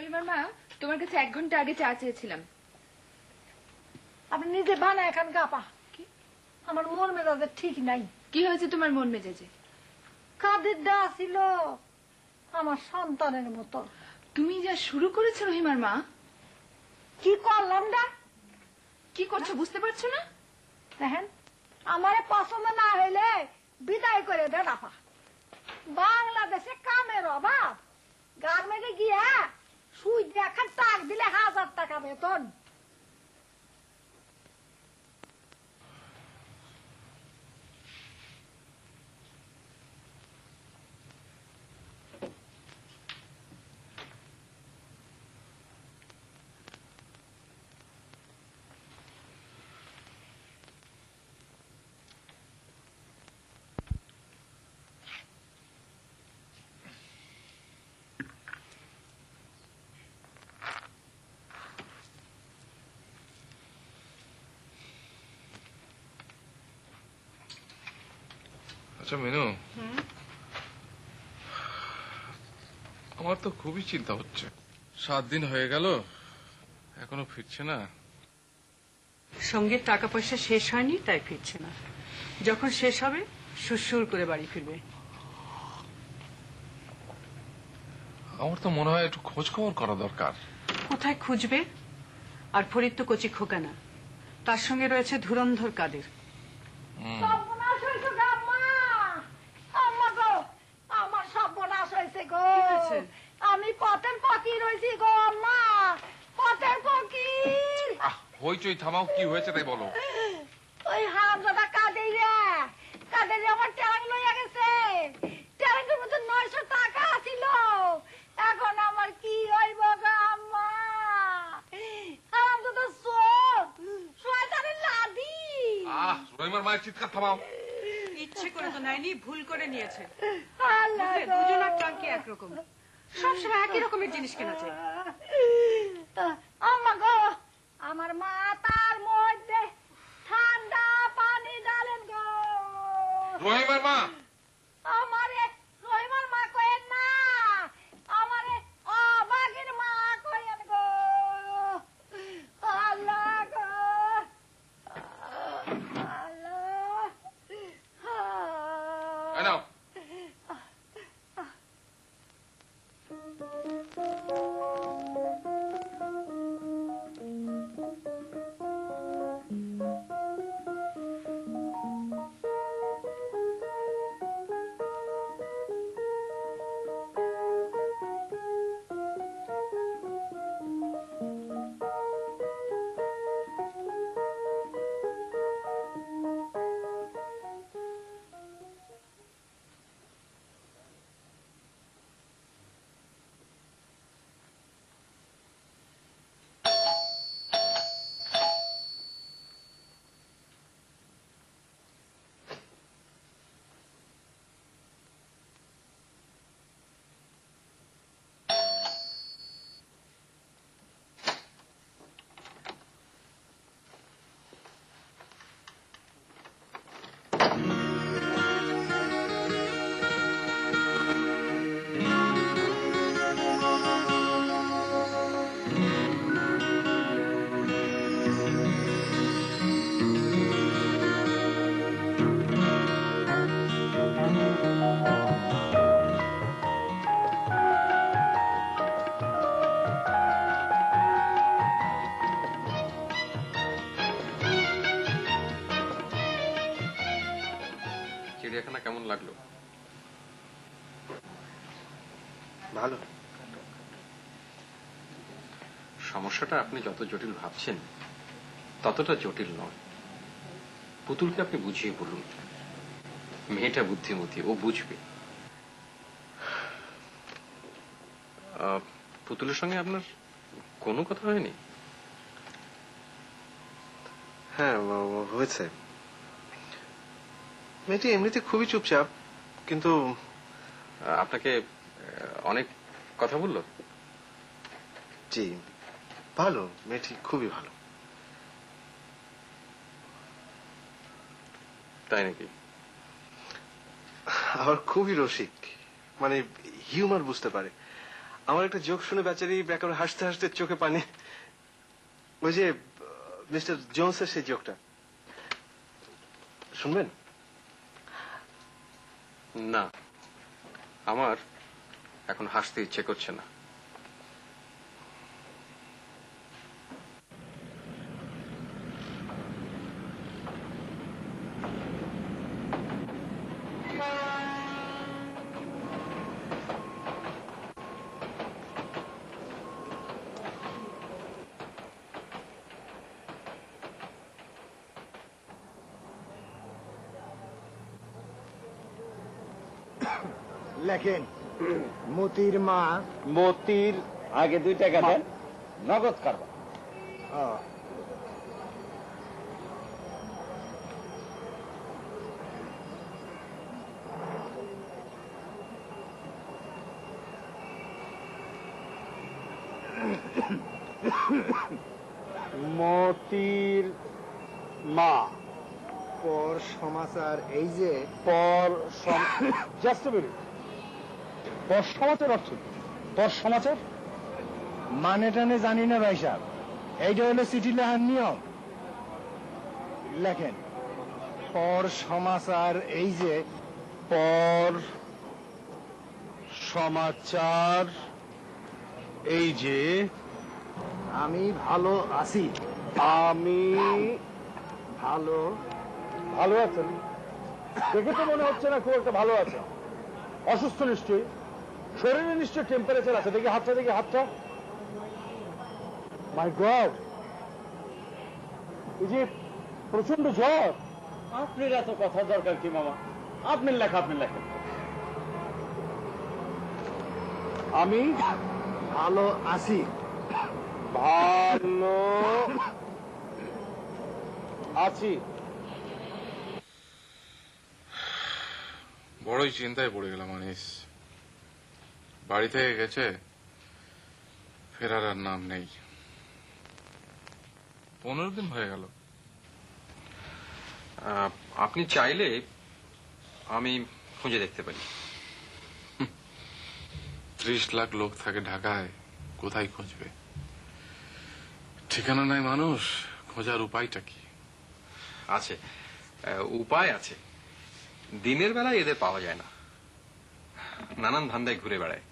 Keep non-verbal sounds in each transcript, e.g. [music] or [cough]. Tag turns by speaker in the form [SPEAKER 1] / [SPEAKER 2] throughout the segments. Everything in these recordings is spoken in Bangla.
[SPEAKER 1] রহিমার মা তোমার কাছে এক ঘণ্টা আগে চা চেয়েছিলাম।
[SPEAKER 2] আপনি নিজে বানা এখন গাপা কি? আমার মন মেজাজে ঠিক নাই।
[SPEAKER 1] কি হয়েছে তোমার মন মেজাজে?
[SPEAKER 2] কাদের দেওয়া ছিল? আমার সন্তানের মতো।
[SPEAKER 1] তুমি যা শুরু করেছ রহিমার মা।
[SPEAKER 2] কি করলাম না
[SPEAKER 1] কি করছ বুঝতে পারছ না?
[SPEAKER 2] দেখেন আমার পছন্দ না হইলে বিদায় করে দেন আপা। বাংলাদেশে কামের অভাব। গার্মেন্টে গিয়া সুই দেখার টাক দিলে হাজার টাকা বেতন।
[SPEAKER 3] আচ্ছা মেনু? আমার তো খুবই চিন্তা হচ্ছে। সাত দিন হয়ে গেল এখনও ফিরছে না।
[SPEAKER 4] সঙ্গে টাকা পয়সা শেষ হয়নি তাই ফিরছে না। যখন শেষ হবে সুরসুর করে বাড়ি ফিরবে।
[SPEAKER 3] আমার তো মনে হয় একটু খোঁজ খবর করা দরকার।
[SPEAKER 4] কোথায় খুঁজবে? আর ফরিদ তো কচি খোকা না। তার সঙ্গে রয়েছে ধুরন্ধর কাদের
[SPEAKER 2] সর্বনাশ হয়েছে গো আম্মা আম্মা গো আমার সর্বনাশ হয়েছে গো
[SPEAKER 4] কি হয়েছে?
[SPEAKER 2] আমি পথের ফকির হয়েছি গো আম্মা। পথের ফকির।
[SPEAKER 3] হইচই থামাও কি হয়েছে তাই বলো।
[SPEAKER 2] ওই হামজাদা কাদের রে কাদের আমার ট্যাং লইয়া গেছে। ট্যাঙ্কের মধ্যে নয়শো টাকা ছিল এখন আমার কি হইব গো আম্মা? হামজাদা চোখ শয়তানের লাদি।
[SPEAKER 3] আহ রহিমার মায়ের চিৎকার থামাও।
[SPEAKER 4] ইচ্ছে করে তো নেয়নি ভুল করে নিয়েছে।
[SPEAKER 2] আল্লাহ
[SPEAKER 4] বুঝলে, দুজনের টাঙ্কি একরকম। সবসময় একই রকমের জিনিস কেনা চাই
[SPEAKER 2] আম্মা গো, আমার মাতার মধ্যে ঠান্ডা পানি ডালেন গো।
[SPEAKER 3] রহিমার মা
[SPEAKER 5] সমস্যাটা আপনি যত জটিল ভাবছেন ততটা জটিল নয়। পুতুলকে আপনি বুঝিয়ে বলুন। মেয়েটা বুদ্ধিমতী ও বুঝবে। পুতুলের সঙ্গে আপনার কোনো কথা হয়নি?
[SPEAKER 6] হ্যাঁ হয়েছে। মেয়েটি এমনিতে খুবই চুপচাপ কিন্তু
[SPEAKER 5] আপনাকে অনেক কথা বলল?
[SPEAKER 6] জি। ভালো, মেয়েটি খুবই ভালো।
[SPEAKER 5] তাই নাকি?
[SPEAKER 6] আবার খুবই রসিক মানে হিউমার বুঝতে পারে। আমার একটা জোক শুনে বেচারি একেবারে হাসতে হাসতে চোখে পানি। ওই যে, মিস্টার জোন্সের সেই জোকটা। শুনবেন?
[SPEAKER 5] না, আমার এখন হাসতে ইচ্ছে করছে না।
[SPEAKER 7] লেখেন মতির মা।
[SPEAKER 8] মতির আগে দুই টাকা দেন নগদ কারবার। মতির মা।
[SPEAKER 7] পর সমাচার এই যে
[SPEAKER 8] পর জাস্ট সমাচার অর্থ কি? পর সমাচার
[SPEAKER 7] মানে টানে জানি না ভাই সাহেব। এইটা হলো চিঠি লেখার নিয়ম। লেখেন, পর সমাচার এই যে
[SPEAKER 8] পর সমাচার, এই যে
[SPEAKER 7] আমি ভালো আছি।
[SPEAKER 8] আমি
[SPEAKER 7] ভালো
[SPEAKER 8] ভালো আছেন দেখে তো মনে হচ্ছে না খুব একটা ভালো আছে। অসুস্থ নিশ্চয়ই? শরীরে নিশ্চয়ই টেম্পারেচার আছে। দেখি হাতটা দেখি হাতটা। মাই গড এই যে প্রচণ্ড জ্বর। আপনার এত কথা দরকার কি মামা? আপনার লেখা আপনি লেখেন। আমি
[SPEAKER 7] ভালো আছি।
[SPEAKER 8] ভালো আছি।
[SPEAKER 3] বড়ই চিন্তায় পড়ে গেলাম আনিস। বাড়ি থেকে গেছে, ফেরার আর নাম নেই। পনেরো দিন হয়ে গেল।
[SPEAKER 5] আপনি চাইলে আমি খুঁজে দেখতে পারি।
[SPEAKER 3] ত্রিশ লাখ লোক থাকে ঢাকায়, কোথায় খুঁজবে? ঠিকানা নাই মানুষ, খোঁজার উপায়টা কি?
[SPEAKER 5] আছে। উপায় আছে। দিনের বেলায় এদের পাওয়া যায় না। নানান ধান্দায় ঘুরে বেড়ায়।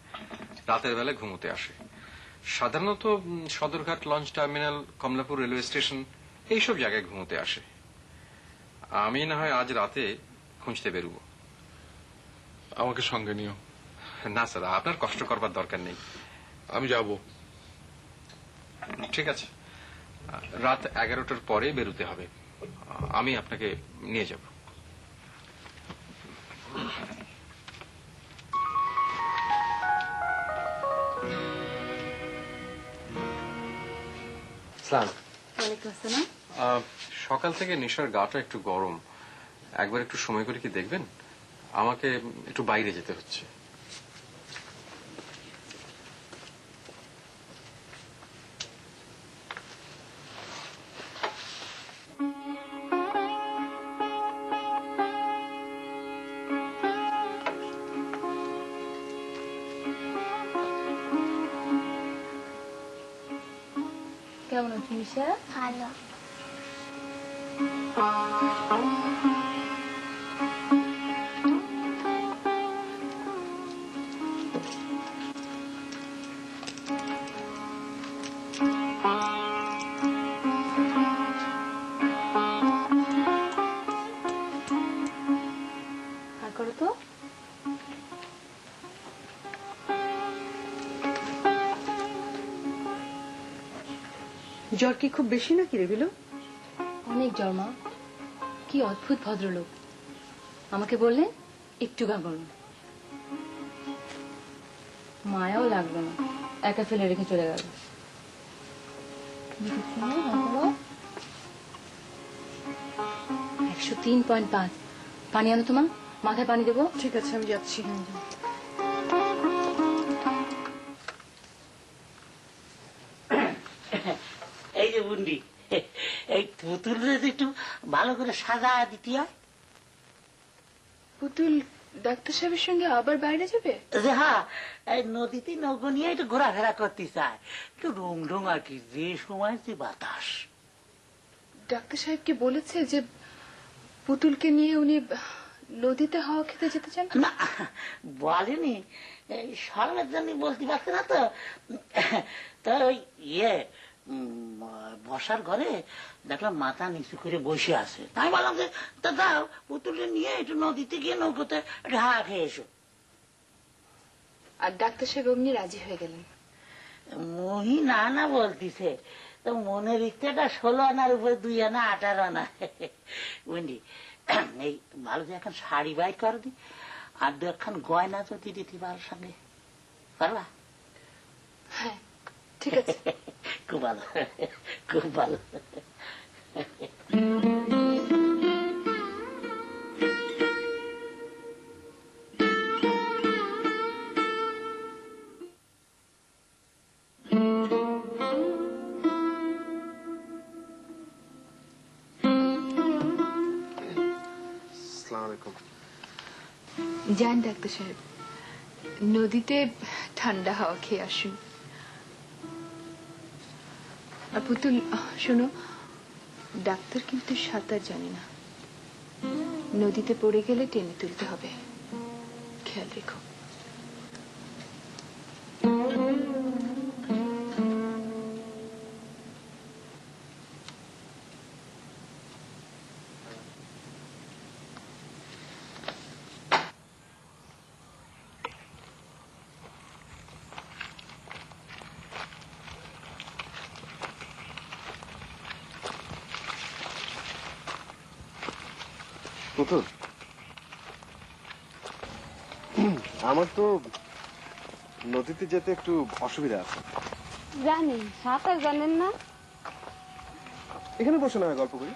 [SPEAKER 5] রাতের বেলায় ঘুমোতে আসে। সাধারণত Sadarghat launch terminal Kamalapur railway station এইসব জায়গায় ঘুমোতে আসে। আমি না হয় আজ রাতে খুঁজতে বেরোবো।
[SPEAKER 3] আমাকে সঙ্গে নিও।
[SPEAKER 5] না স্যার আপনার কষ্ট করবার দরকার নেই।
[SPEAKER 3] আমি যাব।
[SPEAKER 5] ঠিক আছে। রাত এগারোটার পরে বেরোতে হবে। আমি আপনাকে নিয়ে যাব।
[SPEAKER 6] সালাম।
[SPEAKER 5] সকাল থেকে নিশার গাটা একটু গরম। একবার একটু সময় করে কি দেখবেন? আমাকে একটু বাইরে যেতে হচ্ছে।
[SPEAKER 1] কেমন আছো নিশা
[SPEAKER 2] ভালো
[SPEAKER 4] জ্বর কি খুব বেশি নাকি রে বিলু?
[SPEAKER 9] অনেক জ্বর মা। কি অদ্ভুত ভদ্রলোক। আমাকে বললেন একটু গা গরম। মায়াও লাগল না। একা ফেলে রেখে চলে গেল। একশো তিন পয়েন্ট পাঁচ। পানি আনো তোমার মাথায় পানি দেবো?
[SPEAKER 4] ঠিক আছে আমি যাচ্ছি।
[SPEAKER 10] ভালো করে সাজা দিতে হয়
[SPEAKER 1] পুতুল
[SPEAKER 9] ডাক্তার সাহেবের সঙ্গে আবার বাইরে যাবে?
[SPEAKER 10] যে হ্যাঁ এই নদীতে নৌকো নিয়ে একটু ঘোরাফেরা করতে চায়। একটু রুং রুং আর কি যে সময় যে বাতাস।
[SPEAKER 9] ডাক্তার সাহেবকে বলেছে যে পুতুলকে নিয়ে উনি নদীতে হাওয়া খেতে যেতে চান?
[SPEAKER 10] না বলেনি। এই সরমের জন্য বলতে পারছে না তো। তো ইয়ে বসার ঘরে দেখলাম মাথা নিচু করে বসে আছে। তাই বললাম যে তা দাও পুতুলে নিয়ে একটু নদীতে গিয়ে নৌকোতে ঢা খেয়ে এসো।
[SPEAKER 9] আর ডাক্তার সাহেব অমনি রাজি হয়ে গেলেন।
[SPEAKER 10] মহি না না বলতিছে তো মনের ইচ্ছাটা ষোলো আনার উপরে দুই আনা আঠারো আনা। বুঝলি? এই ভালো যে এখন শাড়ি বাই কর দি আর দু একখান গয়না যদি দিতে পারো সঙ্গে। পারবা?
[SPEAKER 9] হ্যাঁ। ঠিক আছে। [laughs]
[SPEAKER 10] খুব ভালো। খুব ভালো।
[SPEAKER 11] আসসালামু আলাইকুম।
[SPEAKER 9] যান ডাক্তার সাহেব নদীতে ঠান্ডা হাওয়া খেয়ে আসুন। আর পুতুল শোনো, ডাক্তার কিন্তু সাঁতার জানে না। নদীতে পড়ে গেলে টেনে তুলতে হবে। খেয়াল রেখো।
[SPEAKER 11] আমার তো নদীতে যেতে একটু অসুবিধা আছে।
[SPEAKER 12] জানি সাঁতার জানেন না?
[SPEAKER 11] এখানে বসে না গল্প করি।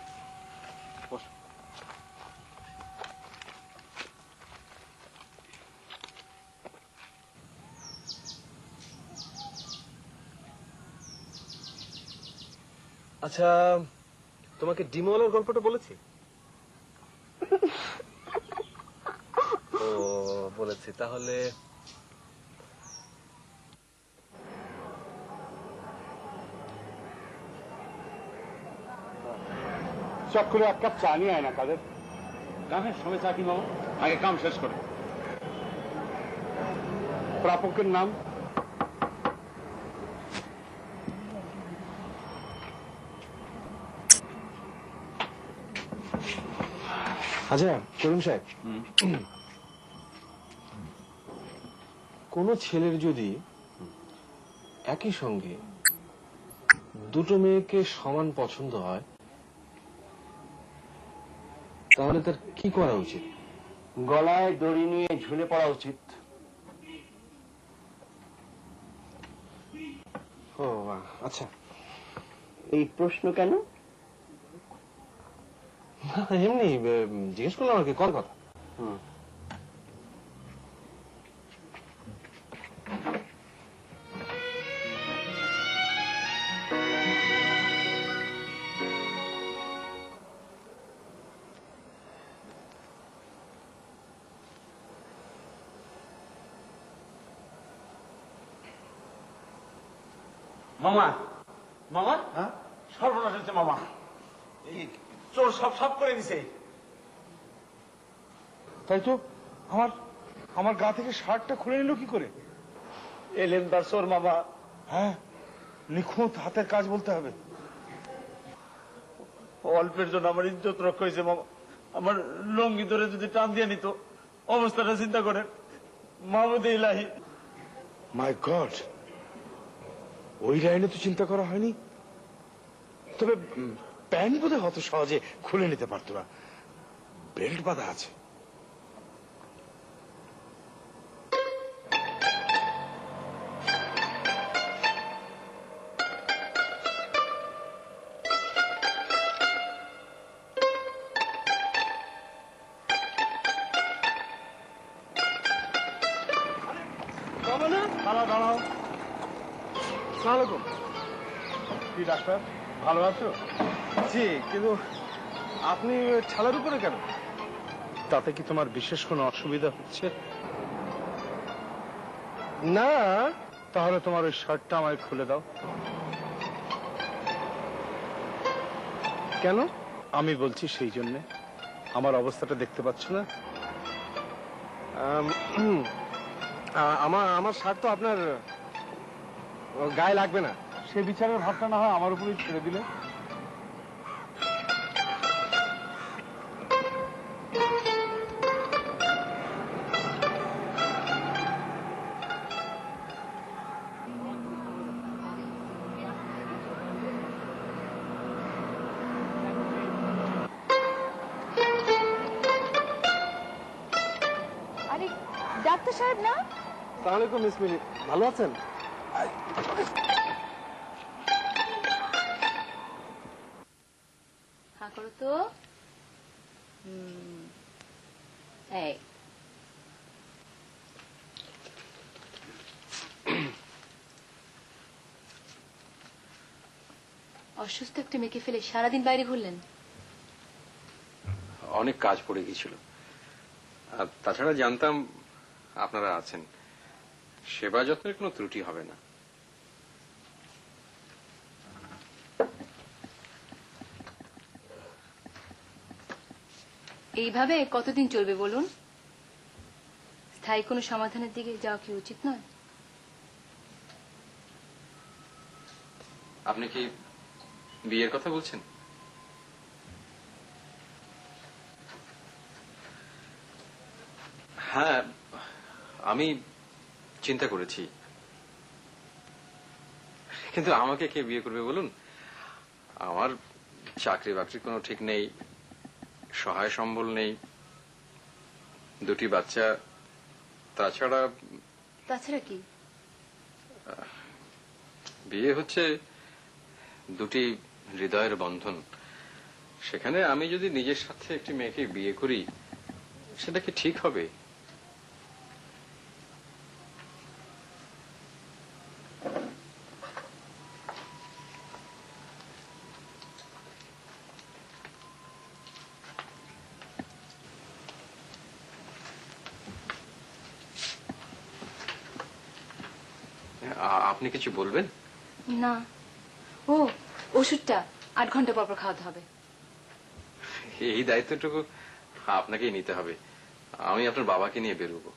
[SPEAKER 11] বসো। আচ্ছা তোমাকে ডিমওয়ালার গল্পটা বলেছি ও বলেছি তাহলে
[SPEAKER 13] চট করে এক কাপ চা নিয়ে আয় না কাদের কামের সময় চা কি মামা? আগে কাম শেষ করে। প্রাপকের নাম?
[SPEAKER 11] আচ্ছা করুন সাহেব। কোন ছেলের যদি একই সঙ্গে দুটো মেয়েকে সমান পছন্দ হয় তাহলে তার কি করা উচিত?
[SPEAKER 13] গলায় দড়ি নিয়ে ঝুলে পড়া উচিত।
[SPEAKER 11] ও আচ্ছা।
[SPEAKER 10] এই প্রশ্ন কেন?
[SPEAKER 11] এমনি জিজ্ঞেস করলাম আর কি কর কথা।
[SPEAKER 13] মামা। মামা? হ্যাঁ? সর্বনাশ হয়েছে মামা। চোর সব সব করে দিছে। তাই তো? আমার আমার গা থেকে শার্টটা খুলে নিল কি করে? এলেন তার চোর মামা। হ্যাঁ? নিখুঁত হাতের কাজ বলতে হবে। অল্পের জন্য আমার ইজ্জত রক্ষা হয়েছে মামা। আমার লঙ্গি ধরে যদি টান দিয়ে নিত অবস্থাটা চিন্তা করেন। মাহমুদ ইলাহি। মাই গড ওই লাইনে তো চিন্তা করা হয়নি। তবে প্যান্ট বোধহয় অত সহজে খুলে নিতে পারতো না। বেল্ট বাঁধা আছে। ভালো আছো? জি কিন্তু আপনি ছালার উপরে কেন?
[SPEAKER 8] তাতে কি তোমার বিশেষ কোনো অসুবিধা হচ্ছে? না। তাহলে তোমার ওই শার্টটা আমায় খুলে দাও। কেন? আমি বলছি সেই জন্যে। আমার অবস্থাটা দেখতে পাচ্ছ না?
[SPEAKER 14] আমার আমার শার্ট তো আপনার গায়ে লাগবে না।
[SPEAKER 8] সে বিচারের ভাবটা না হয় আমার উপরেই ছেড়ে দিলে।
[SPEAKER 1] আরে ডাক্তার সাহেব না?
[SPEAKER 14] তাহলে মিস মিনি। ভালো আছেন?
[SPEAKER 1] করো তো। এই। অসুস্থ একটা মেয়েকে ফেলে সারাদিন বাইরে ঘুরলেন?
[SPEAKER 5] অনেক কাজ পড়ে গিয়েছিল। আর তাছাড়া জানতাম আপনারা আছেন। সেবা যত্নের কোনো ত্রুটি হবে না।
[SPEAKER 1] এইভাবে কতদিন চলবে বলুন? স্থায়ী কোনো সমাধানের দিকে যাওয়া কি উচিত নয়?
[SPEAKER 5] আপনি কি বিয়ের কথা বলছেন? হ্যাঁ আমি চিন্তা করেছি। কিন্তু আমাকে কে বিয়ে করবে বলুন? আমার চাকরি বাকরির কোনো ঠিক নেই। সহায় সম্বল নেই দুটি বাচ্চা তাছাড়া
[SPEAKER 1] তাছাড়া কি?
[SPEAKER 5] বিয়ে হচ্ছে দুটি হৃদয়ের বন্ধন। সেখানে আমি যদি নিজের সাথে একটি মেয়েকে বিয়ে করি সেটা কি ঠিক হবে? আপনি কিছু বলবেন?
[SPEAKER 1] না। ও ওষুধটা আট ঘণ্টা পর পর খাওয়াতে হবে।
[SPEAKER 5] এই দায়িত্বটুকু আপনাকেই নিতে হবে। আমি আপনার বাবাকে নিয়ে বেরোবো।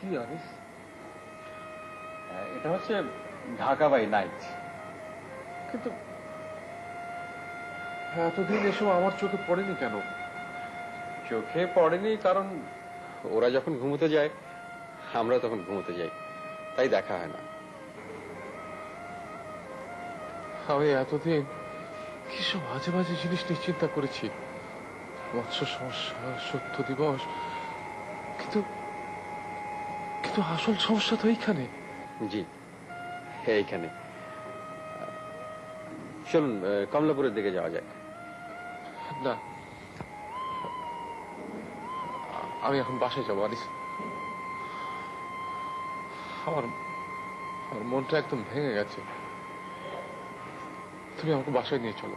[SPEAKER 3] কি আনিস এটা হচ্ছে ঢাকা বাই নাইট। কিন্তু এতদিন এসব আমার চোখে পড়েনি কেন?
[SPEAKER 5] চোখে পড়েনি কারণ ওরা যখন ঘুমোতে যায় আমরা তখন ঘুমোতে যাই। তাই দেখা হয় না।
[SPEAKER 3] আমি এতদিন কি সব মাঝে মাঝে জিনিস নিয়ে চিন্তা করেছি? মৎস্য সমস্যা সত্য দিবস কিন্তু কিন্তু আসল সমস্যা তো এইখানে।
[SPEAKER 6] জি এইখানে। চলুন কমলাপুরের দিকে যাওয়া যাক।
[SPEAKER 3] না। আমি এখন বাসায় যাব আনিস। আমার আমার মনটা একদম ভেঙে গেছে। তুমি আমাকে বাসায় নিয়ে চলো।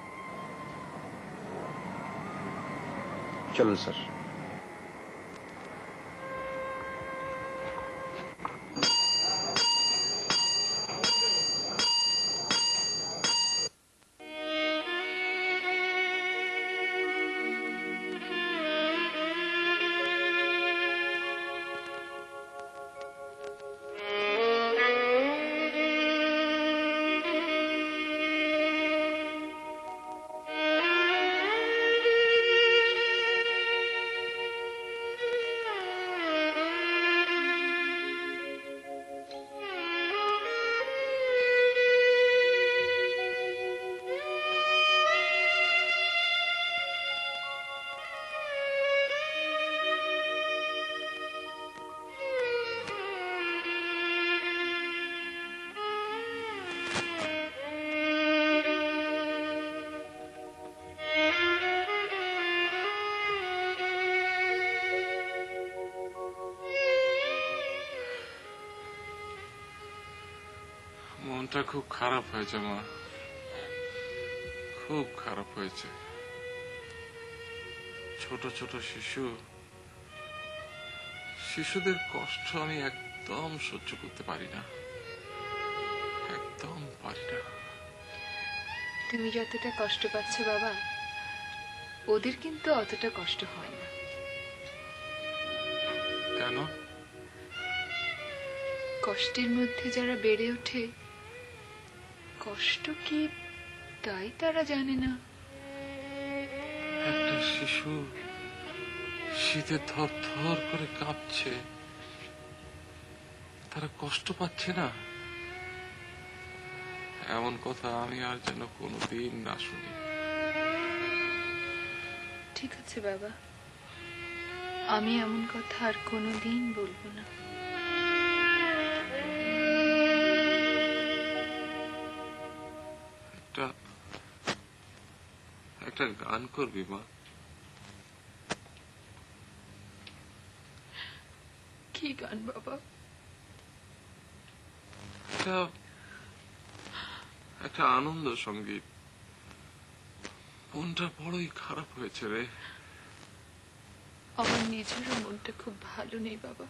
[SPEAKER 6] চলুন স্যার।
[SPEAKER 3] মনটা খুব খারাপ হয়েছে মা খুব খারাপ হয়েছে। ছোট ছোট শিশু। শিশুদের কষ্ট আমি একদম সহ্য করতে পারি না। একদম পারি না।
[SPEAKER 9] তুমি যতটা কষ্ট পাচ্ছ বাবা ওদের কিন্তু অতটা কষ্ট হয় না।
[SPEAKER 3] কেন?
[SPEAKER 9] কষ্টের মধ্যে যারা বেড়ে ওঠে কষ্ট কি তাই তারা জানে না?
[SPEAKER 3] একটা শিশু শীতে থর থর করে কাঁপছে। তারা কষ্ট পাচ্ছে না। এমন কথা আমি আর যেন কোনোদিন না শুনি।
[SPEAKER 9] ঠিক আছে বাবা। আমি এমন কথা আর কোনোদিন বলব না।
[SPEAKER 3] একটা একটা গান করবি মা?
[SPEAKER 9] কি গান বাবা?
[SPEAKER 3] একটা একটা আনন্দ সংগীত। মনটা বড়ই খারাপ হয়েছে রে।
[SPEAKER 9] আমার নিজেরও মনটা খুব ভালো নেই বাবা।